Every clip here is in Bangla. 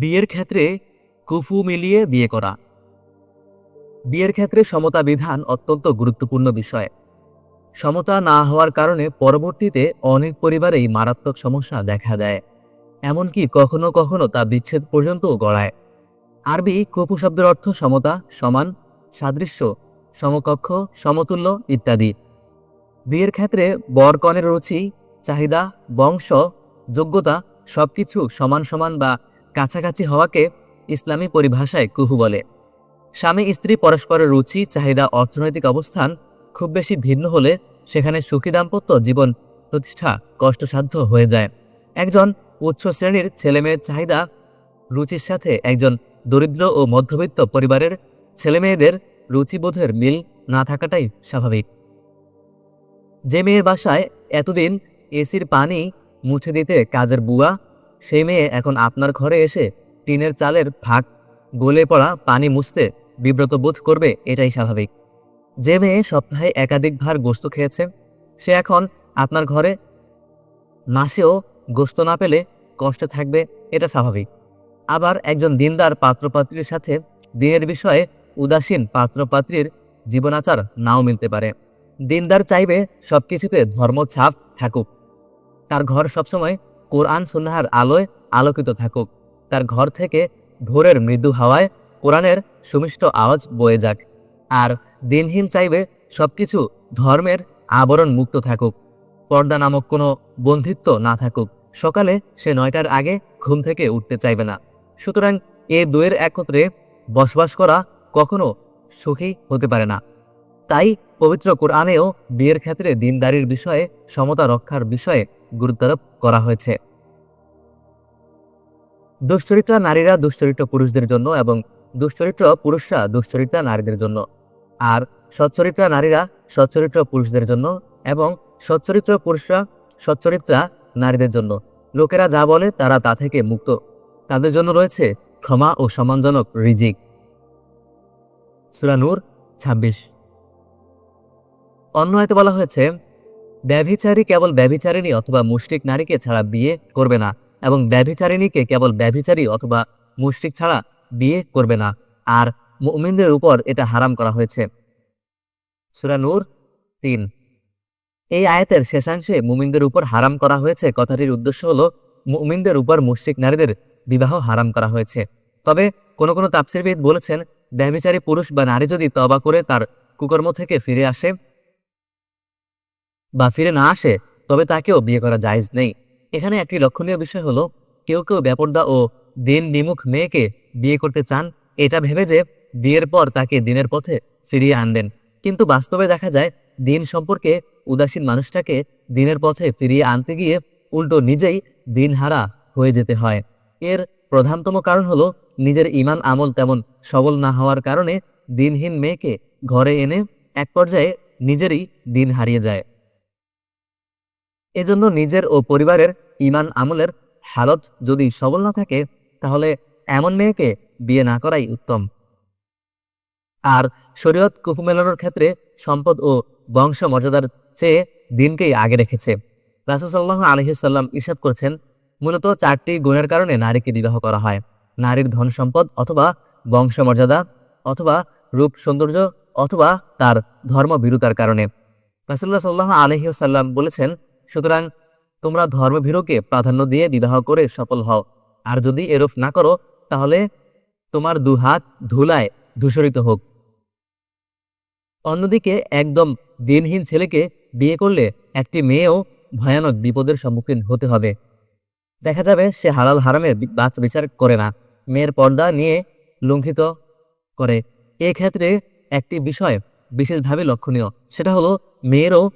বিয়ের ক্ষেত্রে কুফু মিলিয়ে বিয়ে করা। বিয়ের ক্ষেত্রে সমতা বিধান অত্যন্ত গুরুত্বপূর্ণ বিষয়। সমতা না হওয়ার কারণে পরবর্তীতে অনেক পরিবারেই মারাত্মক সমস্যা দেখা দেয়। এমনকি কখনো কখনো তা বিচ্ছেদ পর্যন্তও গড়ায়। আরবি কুপু শব্দের অর্থ সমতা, সমান, সাদৃশ্য, সমকক্ষ, সমতুল্য ইত্যাদি। বিয়ের ক্ষেত্রে বর কনের রুচি, চাহিদা, বংশ, যোগ্যতা সবকিছু সমান সমান বা কাছাকাছি হওয়াকে ইসলামী পরিভাষায় কুহু বলে। স্বামী, স্ত্রী, পরস্পরের রুচি, চাহিদা, অর্থনৈতিক অবস্থান খুব বেশি ভিন্ন হলে সেখানে সুখী দাম্পত্য জীবন প্রতিষ্ঠা কষ্টসাধ্য হয়ে যায়। একজন উচ্চ শ্রেণির ছেলেমেয়ের চাহিদা রুচির সাথে একজন দরিদ্র ও মধ্যবিত্ত পরিবারের ছেলেমেয়েদের রুচিবোধের মিল না থাকাটাই স্বাভাবিক। যে মেয়ের বাসায় এতদিন এসির পানি মুছে দিতে কাজের বুয়া সেই মেয়ে এখন আপনার ঘরে এসে টিনের চালের ফাঁক, গলে পড়া পানি মুছতে বিব্রত বোধ করবে, এটাই স্বাভাবিক। যে মেয়ে সপ্তাহে একাধিকবার গোস্ত খেয়েছে, সে এখন আপনার ঘরে মাসেও গোস্ত না পেলে কষ্টে থাকবে, এটা স্বাভাবিক। আবার একজন দিনদার পাত্রপাত্রীর সাথে দিনের বিষয়ে উদাসীন পাত্রপাত্রীর জীবনাচার নাও মিলতে পারে। দিনদার চাইবে সবকিছুতে ধর্ম ছাপ থাকুক। তার ঘর সবসময় কোরআন সুন্নাহার আলোয় আলোকিত থাকুক। তার ঘর থেকে ভোরের মৃদু হাওয়ায় কোরআনের সুমিষ্ট আওয়াজ বয়ে যাক। আর দিনহীন চাইবে সবকিছু ধর্মের আবরণ মুক্ত থাকুক। পর্দা নামক কোনো বন্ধিত্ব না থাকুক। সকালে সে নয়টার আগে ঘুম থেকে উঠতে চাইবে না। সুতরাং এ দুয়ের একত্রে বসবাস করা কখনো সুখী হতে পারে না। তাই পবিত্র কোরআনেও বিয়ের ক্ষেত্রে দিনদারির বিষয়ে, সমতা রক্ষার বিষয়ে গুরুত্বারোপ করা হয়েছে। দুশ্চরিত্রা নারীরা দুশ্চরিত্র পুরুষদের জন্য এবং দুশ্চরিত্র পুরুষরা দুশ্চরিত্রা নারীদের জন্য। আর সচ্চরিত্রা নারীরা সচ্চরিত্র পুরুষদের জন্য এবং সচ্চরিত্র পুরুষরা সচ্চরিত্রা নারীদের জন্য। লোকেরা যা বলে তারা তা থেকে মুক্ত। তাদের জন্য রয়েছে ক্ষমা ও সম্মানজনক রিজিক। সুরানুর ছাব্বিশ। অন্য হয়তো বলা হয়েছে ব্যভিচারী কেবল ব্যভিচারিণী অথবা মুষ্টিক নারীকে ছাড়া বিয়ে করবে না এবং ব্যভিচারিণীকে কেবল ব্যভিচারী অথবা মুষ্টিক ছাড়া বিয়ে করবে না। আর মুমিনদের উপর এটা হারাম করা হয়েছে। সুরানুর তিন। এই আয়াতের শেষাংশে মুমিনদের উপর হারাম করা হয়েছে কথাটির উদ্দেশ্য হল মুমিনদের উপর মুশরিক নারীদের বিবাহ হারাম করা হয়েছে। তবে কোনো কোনো তাপসিরবিদ বলেছেন, ব্যভিচারী পুরুষ বা নারী যদি তবা করে তার কুকর্ম থেকে ফিরে আসে বা ফিরে না আসে, তবে তাকেও বিয়ে করা জায়জ নেই। এখানে একটি লক্ষণীয় বিষয় হলো, কেউ কেউ ব্যাপরদা ও দিন বিমুখ মেয়েকে বিয়ে করতে চান, এটা ভেবে যে বিয়ের পর তাকে দিনের পথে ফিরিয়ে আনবেন। কিন্তু বাস্তবে দেখা যায়, দিন সম্পর্কে উদাসীন মানুষটাকে দিনের পথে ফিরিয়ে আনতে গিয়ে উল্টো নিজেই দিনহারা হয়ে যেতে হয়। এর প্রধানতম কারণ হলো, নিজের ইমান আমল তেমন সবল না হওয়ার কারণে দিনহীন মেয়েকে ঘরে এনে এক পর্যায়ে নিজেরই দিন হারিয়ে যায়। এজন্য নিজের ও পরিবারের ইমান আমলের হালত যদি সবল না থাকে, তাহলে এমন মেয়েকে বিয়ে না করাই উত্তম। আর শরীয়ত কুপু মেলানোর ক্ষেত্রে সম্পদ ও বংশ মর্যাদার চেয়ে দিনকেই আগে রেখেছে। রাসুসাল্লাহ আলহিসাল্লাম ইরশাদ করেছেন, মূলত চারটি গুণের কারণে নারীকে বিবাহ করা হয়। নারীর ধন সম্পদ অথবা বংশ মর্যাদা অথবা রূপ সৌন্দর্য, অথবা তার ধর্মভীরুতার কারণে। রাসুল্লাহ সাল্লাহ আলহিসাল্লাম বলেছেন সুতরাং তোমরা ধর্মভীরুকে প্রাধান্য দিয়ে বিবাহ করে সফল হও। আর যদি এরূপ না করো, তাহলে তোমার দু হাত ধুলায় ধূসরিত হোক। অন্যদিকে একদম দিনহীন ছেলেকে বিয়ে করলে একটি মেয়েও ভয়ানক বিপদের সম্মুখীন হতে হবে। দেখা যাবে সে হালাল হারামের বাচ বিচার করে না। মেয়ের পর্দা নিয়ে লঙ্ঘিত করে। এক্ষেত্রে একটি বিষয় বিশেষভাবে লক্ষণীয়। সেটা হলো, মেয়েরও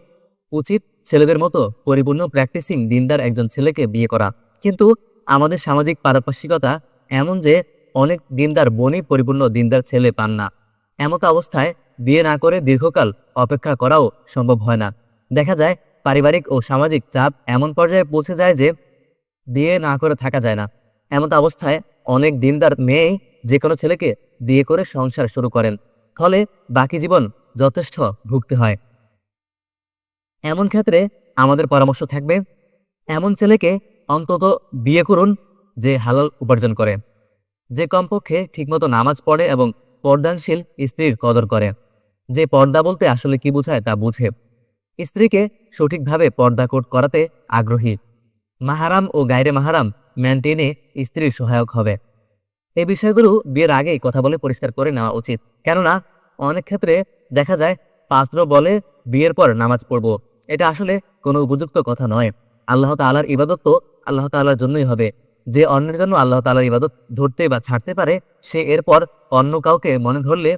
উচিত ছেলেদের মতো পরিপূর্ণ প্র্যাকটিসিং দিনদার একজন ছেলেকে বিয়ে করা। কিন্তু আমাদের সামাজিক পারপার্শ্বিকতা এমন যে অনেক দিনদার বনই পরিপূর্ণ দিনদার ছেলে পান না। এমত অবস্থায় বিয়ে না করে দীর্ঘকাল অপেক্ষা করাও সম্ভব হয় না। দেখা যায় পারিবারিক ও সামাজিক চাপ এমন পর্যায়ে পৌঁছে যায় যে বিয়ে না করে থাকা যায় না। এমত অবস্থায় অনেক দিনদার মেয়েই যে কোনো ছেলেকে বিয়ে করে সংসার শুরু করেন। ফলে বাকি জীবন যথেষ্ট ভুগতে হয়। এমন ক্ষেত্রে আমাদের পরামর্শ থাকবে, এমন ছেলেকে অন্তত বিয়ে করুন যে হালাল উপার্জন করে, যে কমপক্ষে ঠিকমতো নামাজ পড়ে এবং পর্দানশীল স্ত্রীর কদর করে। যে পর্দা বলতে আসলে কি বোঝায় তা বুঝে। স্ত্রীকে সঠিকভাবে পর্দা কোট করাতে আগ্রহী। মাহারাম ও গায়রে মাহারাম মেনটেনে স্ত্রীর সহায়ক হবে। এই বিষয়গুলো বিয়ের আগেই কথা বলে পরিষ্কার করে নেওয়া উচিত। কেননা, অনেক ক্ষেত্রে দেখা যায়, পাত্র বলে বিয়ের পর নামাজ পড়ব। এটা আসলে কোনো উপযুক্ত কথা নয়। আল্লাহ তাআলার ইবাদত তো আল্লাহ তাআলার জন্যই হবে। যে অন্যের জন্য আল্লাহ তাআলার ইবাদত ধরতে বা ছাড়তে পারে, সে এরপর অন্য কাউকে মনে ধরলে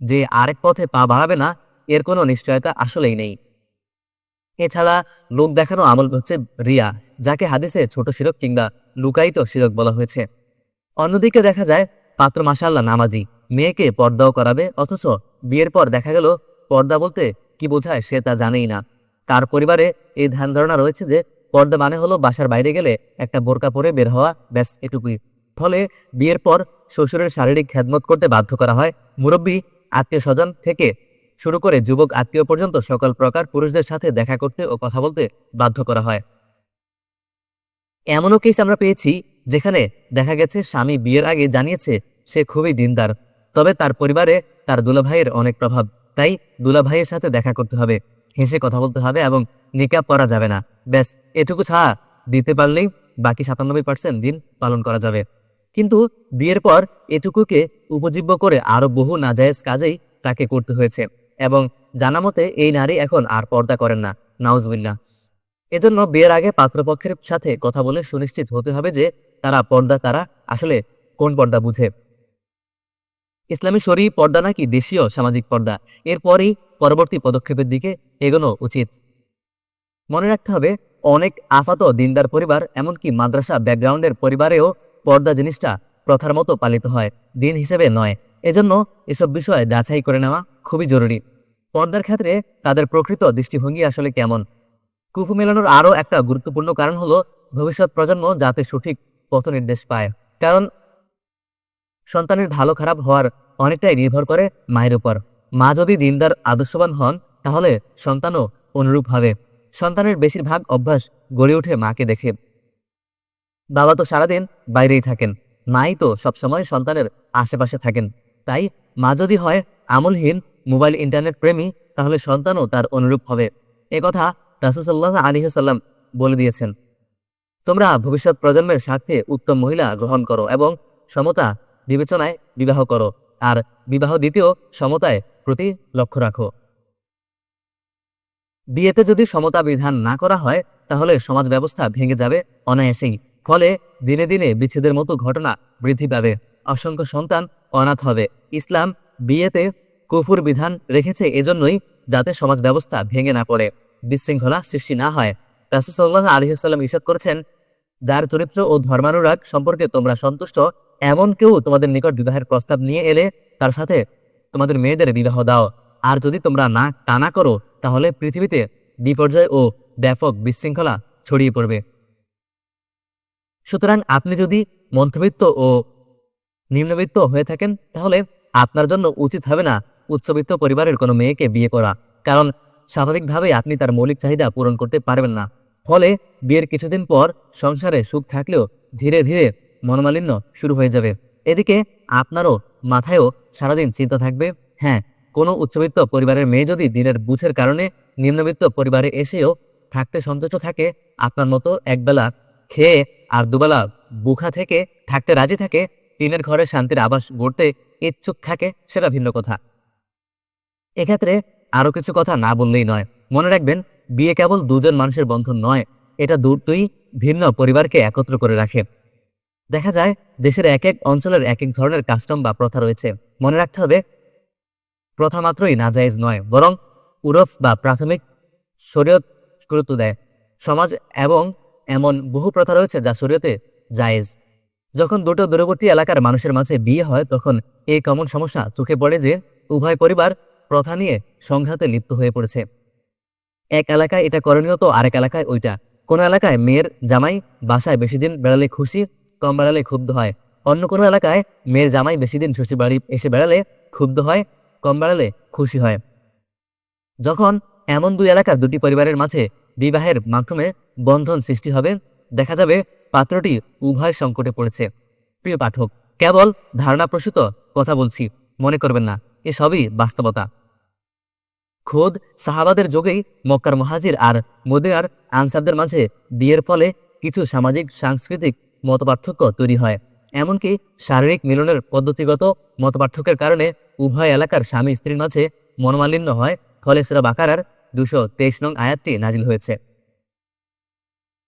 যে আরেক পথে পা বাড়াবে না, এর কোনো নিশ্চয়তা আসলেই নেই। এছাড়া লোক দেখানো আমল হচ্ছে রিয়া, যাকে হাদিসে ছোট শিরক কিংবা লুকায়িত শিরক বলা হয়েছে। অন্যদিকে দেখা যায় পাত্র মাসাল্লাহ নামাজি, মেয়েকে পর্দাও করাবে, অথচ বিয়ের পর দেখা গেল পর্দা বলতে কি বোঝায় সে তা জানেই না। তার পরিবারে এই ধ্যান ধারণা রয়েছে যে পর্দা মানে হলো বাসার বাইরে গেলে একটা বোরকা পরে বের হওয়া, ব্যাস এটুকুই। ফলে বিয়ের পর শ্বশুরের শারীরিক খেদমত করতে বাধ্য করা হয়। মুরব্বী আত্মীয় স্বজন থেকে শুরু করে যুবক আত্মীয় পর্যন্ত সকল প্রকার পুরুষদের সাথে দেখা করতে ও কথা বলতে বাধ্য করা হয়। এমনও কেস আমরা পেয়েছি যেখানে দেখা গেছে স্বামী বিয়ের আগে জানিয়েছে সে খুবই দিনদার, তবে তার পরিবারে তার দুলাভাইয়ের অনেক প্রভাব। তাই দুলাভাইয়ের সাথে দেখা করতে হবে। হেসে কথা বলতে হবে এবং নিকাব করা যাবে না। ব্যাস, এটুকু ছাড়া দিতে পারলেই বাকি সাতানব্বই পার্সেন্ট দিন পালন করা যাবে। কিন্তু বিয়ের পর এটুকুকে উপজীব্য করে আরও বহু নাজায়েজ কাজেই তাকে করতে হয়েছে এবং জানা মতে এই নারী এখন আর পর্দা করেন না। নাউজবিল্লা এজন্য বিয়ের আগে পাত্রপক্ষের সাথে কথা বলে সুনিশ্চিত হতে হবে যে তারা পর্দা তারা আসলে কোন পর্দা বুঝে। ইসলামী শরী পর্দা নাকি দেশীয় সামাজিক পর্দা? এরপরই পরবর্তী পদক্ষেপের দিকে এগোনো উচিত। মনে রাখতে হবে, অনেক আফাত দিনদার পরিবার, এমনকি মাদ্রাসা ব্যাকগ্রাউন্ডের পরিবারেও পর্দা জিনিসটা প্রথার মতো পালিত হয়, দিন হিসেবে নয়। এজন্য এসব বিষয় যাচাই করে নেওয়া খুবই জরুরি। পর্দার ক্ষেত্রে তাদের প্রকৃত দৃষ্টিভঙ্গি আসলে কেমন? কুফু মেলানোর আরও একটা গুরুত্বপূর্ণ কারণ হলো, ভবিষ্যৎ প্রজন্ম যাতে সঠিক পথ নির্দেশ পায়। কারণ সন্তানের ভালো খারাপ হওয়ার অনেকটাই নির্ভর করে মায়ের উপর। মা যদি দিনদার আদর্শবান হন, তাহলে সন্তানও অনুরূপ হবে। সন্তানের বেশিরভাগ অভ্যাস গড়ে ওঠে মাকে দেখে। বাবা তো সারাদিন বাইরেই থাকেন, মাই তো সবসময় সন্তানের আশেপাশে থাকেন। তাই মা যদি হয় আমলহীন মোবাইল ইন্টারনেট প্রেমী, তাহলে সন্তানও তার অনুরূপ হবে। একথা রাসুসাল্লাহ আলিহাসাল্লাম বলে দিয়েছেন। তোমরা ভবিষ্যৎ প্রজন্মের স্বার্থে উত্তম মহিলা গ্রহণ করো এবং সমতা বিবেচনায় বিবাহ করো, আর বিবাহ দিতেও সমতায় প্রতি লক্ষ্য রাখো। বিয়েতে যদি সমতা বিধান না করা হয়, তাহলে সমাজ ব্যবস্থা ভেঙে যাবে অনায়াসেই, ফলে দিনে দিনে বিচ্ছেদের মতো ঘটনা বৃদ্ধি পাবে। অসংখ্য সন্তান অনাথ হবে। ইসলাম বিয়েতে কুফুর বিধান রেখেছে এজন্যই যাতে সমাজ ব্যবস্থা ভেঙে না পড়ে। বিশৃঙ্খলা সৃষ্টি না হয়। রাসুসাল্লাহ আলহিহাল্লাম ইসাদ করেছেন, যার চরিত্র ও ধর্মানুরাগ সম্পর্কে তোমরা সন্তুষ্ট এমন কেউ তোমাদের নিকট বিবাহের প্রস্তাব নিয়ে এলে তার সাথে তোমাদের মেয়েদের বিবাহ দাও। আর যদি তোমরা না তা না করো, তাহলে পৃথিবীতে বিপর্যয় ও ব্যাপক বিশৃঙ্খলা ছড়িয়ে পড়বে। সুতরাং আপনি যদি মধ্যবিত্ত ও নিম্নবিত্ত হয়ে থাকেন, তাহলে আপনার জন্য উচিত হবে না উচ্চবিত্ত পরিবারের কোনো মেয়েকে বিয়ে করা। কারণ স্বাভাবিকভাবে আপনি তার মৌলিক চাহিদা পূরণ করতে পারবেন না। ফলে বিয়ের কিছুদিন পর সংসারে সুখ থাকলেও ধীরে ধীরে মনোমালিন্য শুরু হয়ে যাবে। এদিকে আপনারও মাথায়ও সারাদিন চিন্তা থাকবে হ্যাঁ কোনো উচ্চবিত্ত পরিবারের মেয়ে যদি দিনের বুঝের কারণে নিম্নবিত্ত পরিবারে এসেও থাকতে সন্তুষ্ট থাকে, আপনার মতো একবেলা খেয়ে আর দুবেলা বুখা থেকে থাকতে রাজি থাকে, টিনের ঘরে শান্তির আবাস গড়তে ইচ্ছুক থাকে, সেটা ভিন্ন কথা। এক্ষেত্রে আরও কিছু কথা না বললেই নয়। মনে রাখবেন, বিয়ে কেবল দুজন মানুষের বন্ধন নয়, এটা দুটোই ভিন্ন পরিবারকে একত্র করে রাখে। দেখা যায়, দেশের এক এক অঞ্চলের এক এক ধরনের কাস্টম বা প্রথা রয়েছে। মনে রাখতে হবে, প্রথা মাত্রই নাজায়েজ নয়, বরং উরফ বা প্রাথমিক শরীয়ত গুরুত্ব দেয়। সমাজ এবং এমন বহু প্রথা রয়েছে যা শরীয়তে জায়েজ। যখন দুটো দূরবর্তী এলাকার মানুষের মাঝে বিয়ে হয়, তখন এই কমন সমস্যা চোখে পড়ে যে, উভয় পরিবার প্রথা নিয়ে সংঘাতে লিপ্ত হয়ে পড়েছে। এক এলাকায় এটা করণীয় তো আরেক এলাকায় ওইটা। কোন এলাকায় মেয়ের জামাই বাসায় বেশি দিন বেড়ালে খুশি কম বেড়ালে ক্ষুব্ধ হয়। অন্য কোনো এলাকায় মেয়ের জামাই বেশি দিন শ্বশুর বাড়ি এসে বেড়ালে ক্ষুব্ধ হয়, কম বেড়ালে খুশি হয়। যখন এমন দুই এলাকার দুটি পরিবারের মাঝে বিবাহের মাধ্যমে বন্ধন সৃষ্টি হবে, দেখা যাবে পাত্রটি উভয় সংকটে পড়েছে। প্রিয় পাঠক, কেবল ধারণাপ্রসূত কথা বলছি, মনে করবেন না, এ সবই বাস্তবতা। খোদ সাহাবাদের যোগেই মক্কার মহাজির আর মদিনার আনসারদের মাঝে বিয়ের ফলে কিছু সামাজিক, সাংস্কৃতিক মতপার্থক্য তৈরি হয়। এমনকি শারীরিক মিলনের পদ্ধতিগত মতপার্থক্যের কারণে উভয় এলাকার স্বামী স্ত্রীর মাঝে মনোমালিন্য হয়। ফলে বাকারার দুশো তেইশ নং আয়াতটি নাজিল হয়েছে।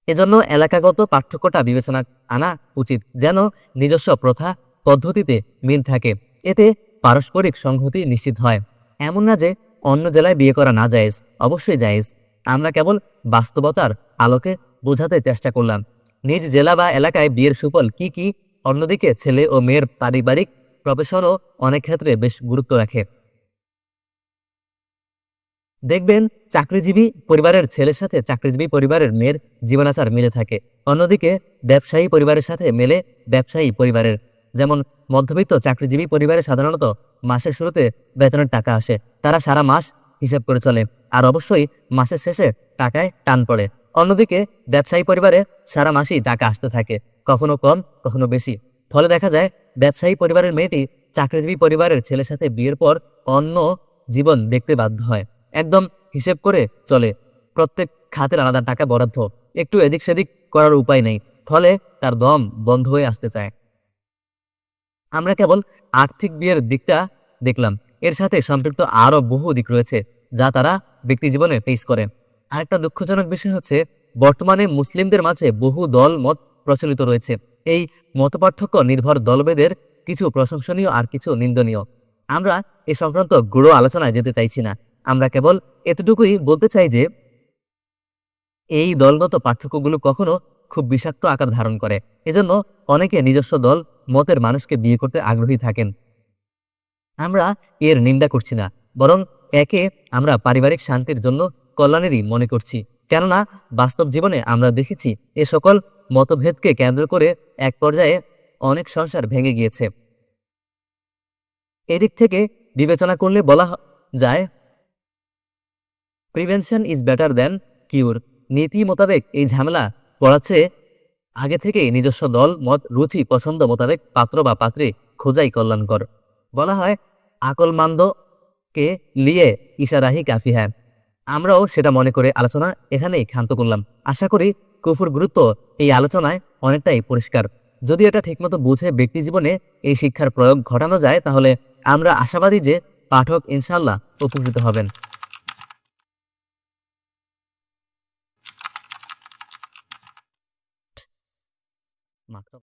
এজন্য এলাকাগত পার্থক্যটা বিবেচনা আনা উচিত যেন নিজস্ব প্রথা পদ্ধতিতে মিল থাকে। এতে পারস্পরিক সংহতি নিশ্চিত হয়। এমন না যে অন্য জেলায় বিয়ে করা না জায়েজ। অবশ্যই জায়েজ। আমরা কেবল বাস্তবতার আলোকে বোঝাতে চেষ্টা করলাম। নিজ জেলা বা এলাকায় বিয়ের সুফল কি কি? অন্যদিকে ছেলে ও মেয়ের পারিবারিক প্রফেশনও অনেক ক্ষেত্রে বেশ গুরুত্ব রাখে। দেখবেন, চাকরিজীবী পরিবারের ছেলের সাথে চাকরিজীবী পরিবারের মেয়ের জীবনাচার মিলে থাকে। অন্যদিকে, ব্যবসায়ী পরিবারের সাথে মেলে ব্যবসায়ী পরিবারের। যেমন, মধ্যবিত্ত চাকরিজীবী পরিবারে সাধারণত মাসের শুরুতে বেতনের টাকা আসে। তারা সারা মাস হিসাব করে চলে। আর অবশ্যই মাসের শেষে টাকায় টান পড়ে। অন্যদিকে, ব্যবসায়ী পরিবারে সারা মাসেই টাকা আসতে থাকে, কখনো কম, কখনো বেশি। ফলে দেখা যায়, ব্যবসায়ী পরিবারের মেয়েটি চাকরিজীবী পরিবারের ছেলের সাথে বিয়ের পর অন্য জীবন দেখতে বাধ্য হয়। একদম হিসেব করে চলে। প্রত্যেক খাতের আলাদা টাকা বরাদ্দ। একটু এদিক সেদিক করার উপায় নেই। ফলে তার দম বন্ধ হয়ে আসতে চায়। আমরা কেবল আর্থিক বিয়ের দিকটা দেখলাম। এর সাথে সম্পৃক্ত আরও বহু দিক রয়েছে, যা তারা ব্যক্তি জীবনে ফেস করে। আরেকটা দুঃখজনক বিষয় হচ্ছে বর্তমানে মুসলিমদের মাঝে বহু দল মত প্রচলিত রয়েছে। এই মতপার্থক্য নির্ভর দলভেদের কিছু প্রশংসনীয় আর কিছু নিন্দনীয়। আমরা এ সংক্রান্ত গুড়ো আলোচনায় যেতে চাইছি না। আমরা কেবল এতটুকুই বলতে চাই যে, এই দলগত পার্থক্যগুলো কখনো খুব বিষাক্ত আকার ধারণ করে। এজন্য অনেকে নিজস্ব দল, মতের মানুষকে বিয়ে করতে আগ্রহী থাকেন। আমরা এর নিন্দা করছি না, বরং একে আমরা পারিবারিক শান্তির জন্য কল্যাণেরই মনে করছি। কেননা বাস্তব জীবনে আমরা দেখেছি এ সকল মতভেদকে কেন্দ্র করে এক পর্যায়ে অনেক সংসার ভেঙে গিয়েছে। এদিক থেকে বিবেচনা করলে বলা যায় prevention is better than cure নীতি মোতাবেক এই ঝামেলা পড়াচ্ছে আগে থেকেই নিজস্ব দল, মত, রুচি, পছন্দ মোতাবেক পাত্র বা পাত্রী খোঁজাই কল্যাণকর। বলা হয়, আকলমান্দকে লিয়ে ইশারাহি কাফি হ্যাঁ আমরাও সেটা মনে করে আলোচনা এখানেই ক্ষান্ত করলাম। আশা করি কুফুর গুরুত্ব এই আলোচনায় অনেকটাই পরিষ্কার। যদি এটা ঠিকমতো বুঝে ব্যক্তি জীবনে এই শিক্ষার প্রয়োগ ঘটানো যায়, তাহলে আমরা আশাবাদী যে পাঠক ইনশাল্লাহ উপকৃত হবেন। মাত্র